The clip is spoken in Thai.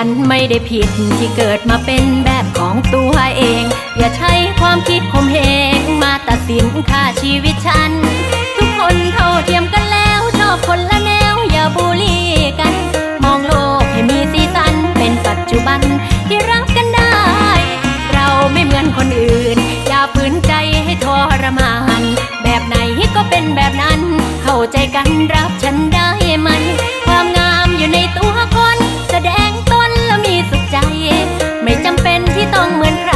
ันไม่ได้ผิดที่เกิดมาเป็นแบบของตัวเอง อย่าใช้ความคิดข่มเหง เหมือน